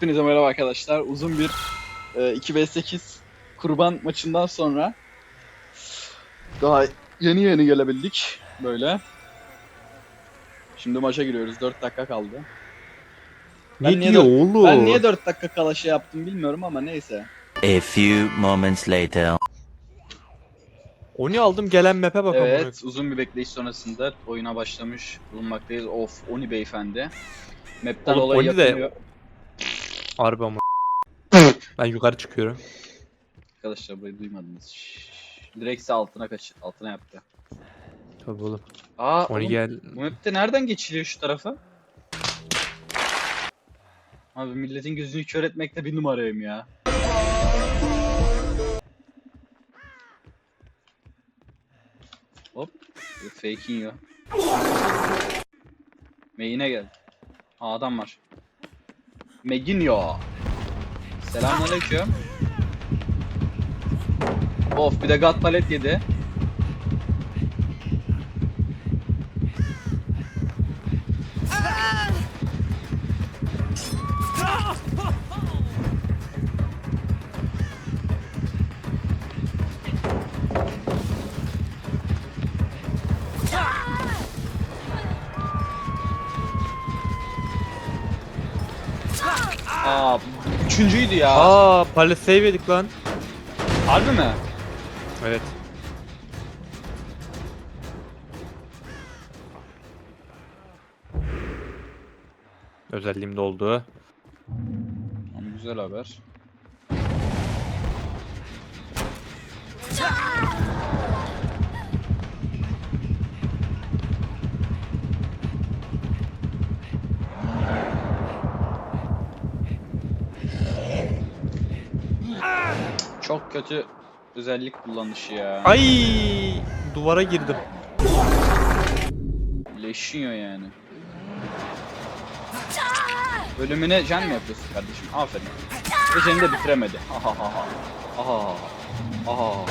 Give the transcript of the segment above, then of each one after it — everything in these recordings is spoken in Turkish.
Hepinize merhaba arkadaşlar. Uzun bir e, 2v8 kurban maçından sonra daha yeni yeni gelebildik böyle. Şimdi maça giriyoruz. 4 dakika kaldı. Ben Ne niye diyor dört- oğlum? Ben niye 4 dakika kala şey yaptım bilmiyorum ama neyse. A few moments later. Oni aldım gelen map'e bak amına. Evet, uzun bir bekleyiş sonrasında oyuna başlamış bulunmaktayız. Of, Oni beyefendi. Map'ten Oğlum, dolayı Oni de- yapamıyor. Harbi ama. ben yukarı çıkıyorum. Arkadaşlar burayı duymadınız. Şşş. Direkt altına kaç altına yaptı. Tabii oğlum. Aa, oğlum, gel. Bu map'te nereden geçiliyor şu tarafa? Abi milletin gözünü kör etmekte bir numarayım ya. Hop. Fake yiyor. Main'e gel. Aa adam var. Meginio. Selamünaleyküm. Of bir de God palet yedi. Aa üçüncüydü ya. Aa palet save yedik lan. Harbi mi? Evet. Özelliğimde oldu. Ama güzel haber. Çok kötü özellik kullanışı ya. Ay duvara girdim. Leşiyor yani. Ölümüne can mı yapıyorsun kardeşim? Aferin. Ve seni de bitiremedi. Ha ha ha ha. Aha. Aha. Aha.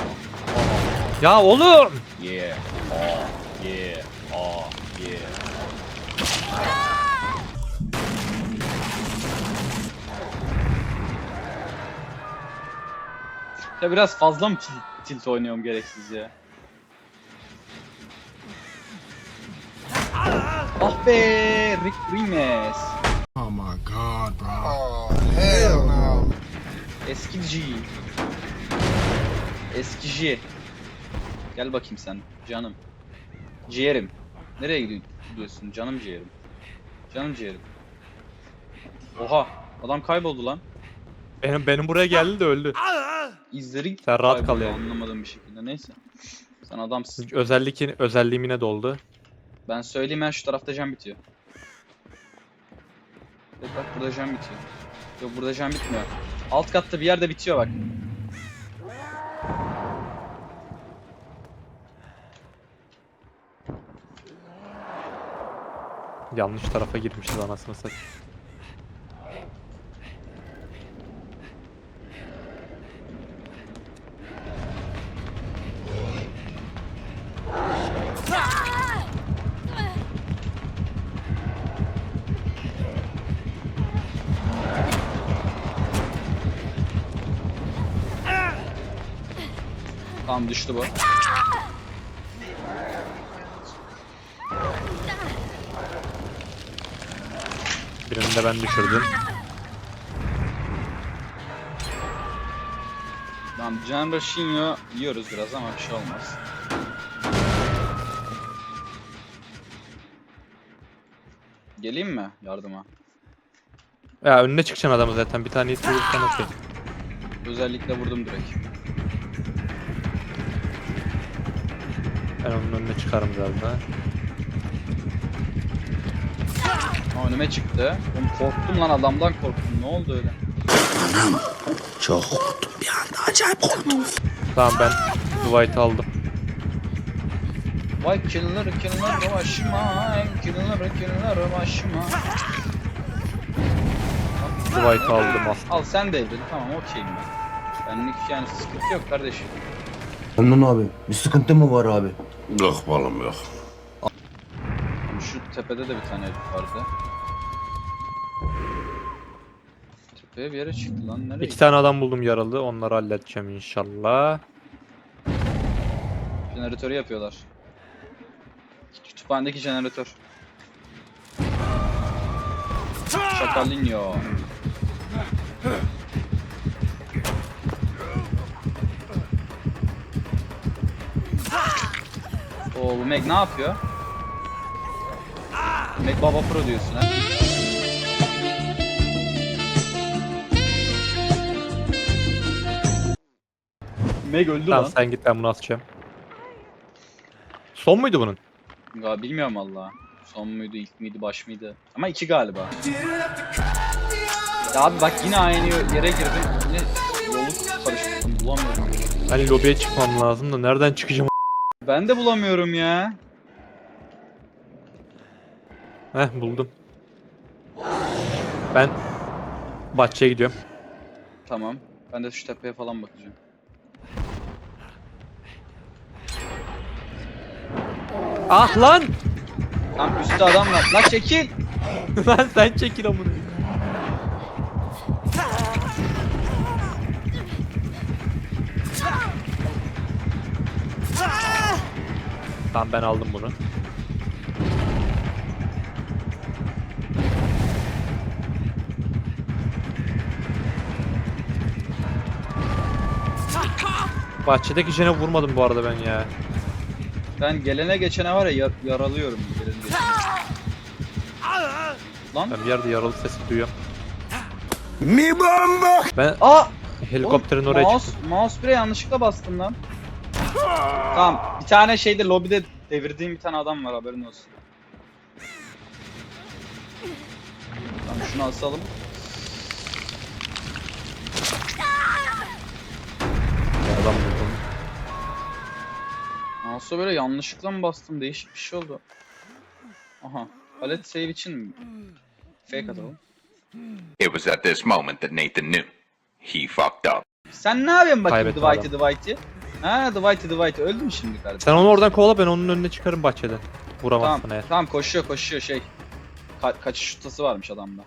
Ya oğlum. Yeah. Oh. Yeah. Oh. Yeah. Ya biraz fazla mı tilt, tilt oynuyorum gereksiz ya? Ah be, Rick Rimes. Oh my god, bro. Oh, hell no. Eski G. Eski G. Gel bakayım sen canım. Ciğerim. Nereye gidiyor- gidiyorsun canım ciğerim? Canım ciğerim. Oha adam kayboldu lan. Benim benim buraya geldi de öldü. İzleri Sen rahat kal yani. Anlamadığım bir şekilde neyse. Sen adamsın. Özelliğin özelliğim yine doldu. Ben söyleyeyim ben şu tarafta can bitiyor. Evet bak burada can bitiyor. Yok burada can bitmiyor. Alt katta bir yerde bitiyor bak. Yanlış tarafa girmişiz anasını satayım. Tamam düştü bu. Birini de ben düşürdüm. Tamam Can Rashinho yiyoruz biraz ama bir şey olmaz. Geleyim mi yardıma? Ya önüne çıkacaksın adamı zaten. Bir tane vurursan okey. Özellikle vurdum direkt. Ben onun önüne çıkarım biraz daha. Önüme çıktı. Oğlum korktum lan adamdan korktum. Ne oldu öyle? Tamam ben Dwight'ı aldım. Vay killer killer başıma, killer killer başıma. Dwight'ı aldım al. Al sen de evlen tamam okeyim ben. Benlik yani sıkıntı yok kardeşim. Memnun abi. Bir sıkıntı mı var abi? Yok oğlum yok. Şu tepede de bir tane herif vardı. Tepeye bir yere çıktı lan. Nereye? İki tane adam buldum yaralı. Onları halledeceğim inşallah. Jeneratörü yapıyorlar. Kütüphanedeki jeneratör. Şakalinho. Oo bu Meg ne yapıyor? Meg Baba Pro diyorsun ha. Meg öldü Tamam lan. sen git ben bunu atacağım. Son muydu bunun? Ga bilmiyorum valla. Son muydu, ilk miydi, baş mıydı? Ama iki galiba. Ya abi bak yine aynı yere girdim. Yine yolu karıştırdım. Bulamıyorum. Hani lobiye çıkmam lazım da nereden çıkacağım? Ben de bulamıyorum ya. Heh buldum. Ben bahçeye gidiyorum. Tamam. Ben de şu tepeye falan bakacağım. Ah lan! Tam üstte adam var. Lan çekil. lan sen çekil amına. Tamam ben aldım bunu. Bahçedeki jene vurmadım bu arada ben ya. Ben gelene geçene var ya yar- yaralıyorum. Gelene geçene. Lan. Ben bir yerde yaralı sesi duyuyorum. Mi bomba! Ben Aa! helikopterin Oğlum, oraya mouse, çıktım. Mouse 1'e yanlışlıkla bastım lan. Tamam. Bir tane şeyde lobide devirdiğim bir tane adam var haberin olsun. Tamam şunu asalım. Adam buldum. Mouse'a böyle yanlışlıkla mı bastım? Değişik bir şey oldu. Aha. Palet save için mi? Fake atalım. It was at this moment that Nathan knew. He fucked up. Sen ne yapıyorsun bakayım Kaybettim Dwight'ı Dwight'ı? Ha Dwight'ı Dwight'ı öldü mü şimdi kardeşim? Sen onu oradan kovala ben onun önüne çıkarım bahçeden. Tamam, Vuramazsın eğer. tamam koşuyor koşuyor şey. Ka- kaçış şutası varmış adamda.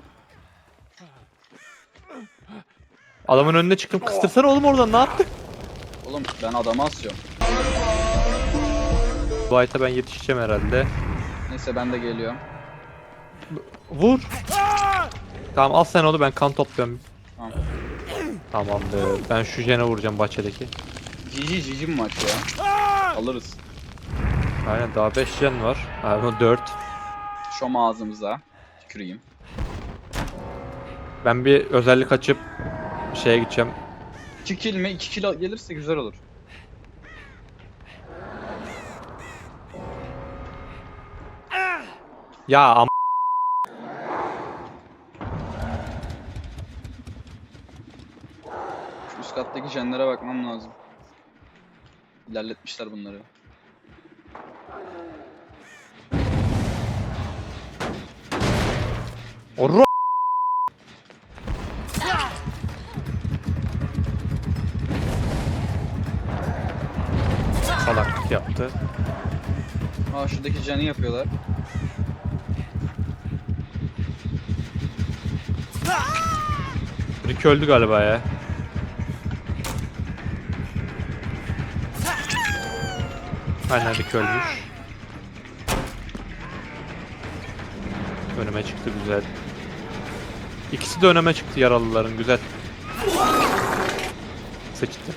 Adamın önüne çıktım. Kıstırsana oğlum oradan ne yaptın? Oğlum ben adamı asıyorum. Dwight'a ben yetişeceğim herhalde. Neyse ben de geliyorum. Vur. Tamam al sen onu ben kan topluyorum. Tamam. Tamamdır. Ben şu jene vuracağım bahçedeki. GG GG mi maç ya? Alırız. Aynen daha 5 jen var. Aynen 4. Şom ağzımıza. Tüküreyim. Ben bir özellik açıp şeye gideceğim. 2 kill mi? 2 kill gelirse güzel olur. Ya am Şu üst kattaki jenlere bakmam lazım. İlerletmişler bunları. Orro Salaklık yaptı. Aa şuradaki jeni yapıyorlar. Rick öldü galiba ya. Aynen Rick ölmüş. Önüme çıktı güzel. İkisi de önüme çıktı yaralıların güzel. Sıçtı.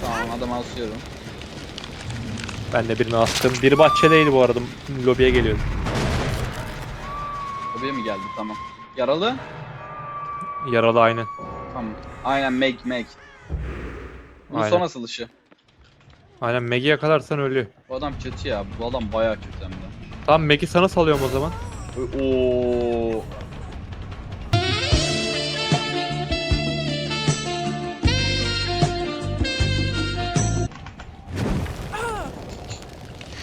Tamam adamı asıyorum. Ben de birini astım. Biri bahçedeydi bu arada. Lobiye geliyordu. Buraya mi geldi? Tamam. Yaralı? Yaralı aynen. Tamam. Aynen Meg Meg. Bunun Aynen. son asılışı. Aynen Meg'i yakalarsan ölüyor. Bu adam kötü ya. Bu adam bayağı kötü hem de. Tamam Meg'i sana salıyorum o zaman. Oo.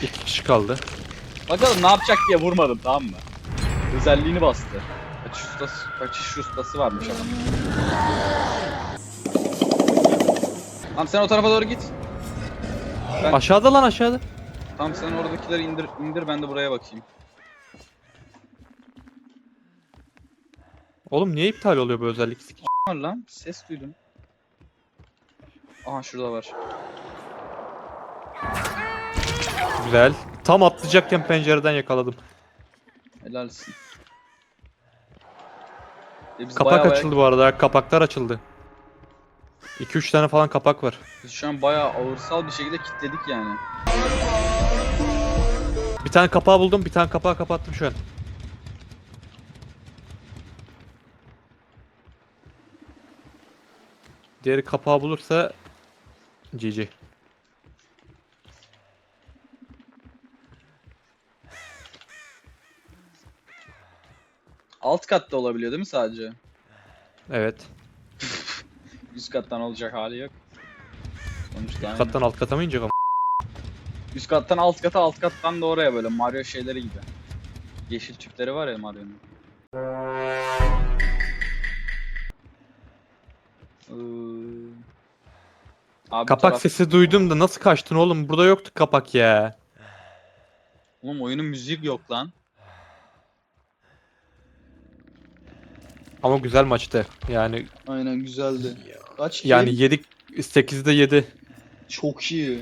İki kişi kaldı. Bakalım ne yapacak diye vurmadım tamam mı? Özelliğini bastı. Kaçış ustası, kaçış ustası varmış adam. Tamam sen o tarafa doğru git. Ben- Aşağıda lan aşağıda. Tamam sen oradakileri indir indir ben de buraya bakayım. Oğlum niye iptal oluyor bu özellik? Sik- var lan. Ses duydum. Aha şurada var. Güzel. Tam atlayacakken pencereden yakaladım. Helalsin. E biz Kapak bayağı bayağı- açıldı bu arada. Kapaklar açıldı. 2-3 tane falan kapak var. Biz şu an bayağı ağırsal bir şekilde kilitledik yani. Bir tane kapağı buldum, bir tane kapağı kapattım şu an. Diğeri kapağı bulursa GG. Alt katta olabiliyor değil mi sadece? Evet. Üst kattan olacak hali yok. Sonuçta aynı. Kattan alt kata mı inecek ama? Üst kattan alt kata, alt kattan da oraya böyle Mario şeyleri gibi. Yeşil tüpleri var ya Mario'nun. Ee, Abi Kapak taraf- sesi duydum da nasıl kaçtın oğlum? Burada yoktu kapak ya. Oğlum oyunun müziği yok lan. Ama güzel maçtı. Yani Aynen güzeldi. Kaç yani yedik 8'de 7. Çok iyi.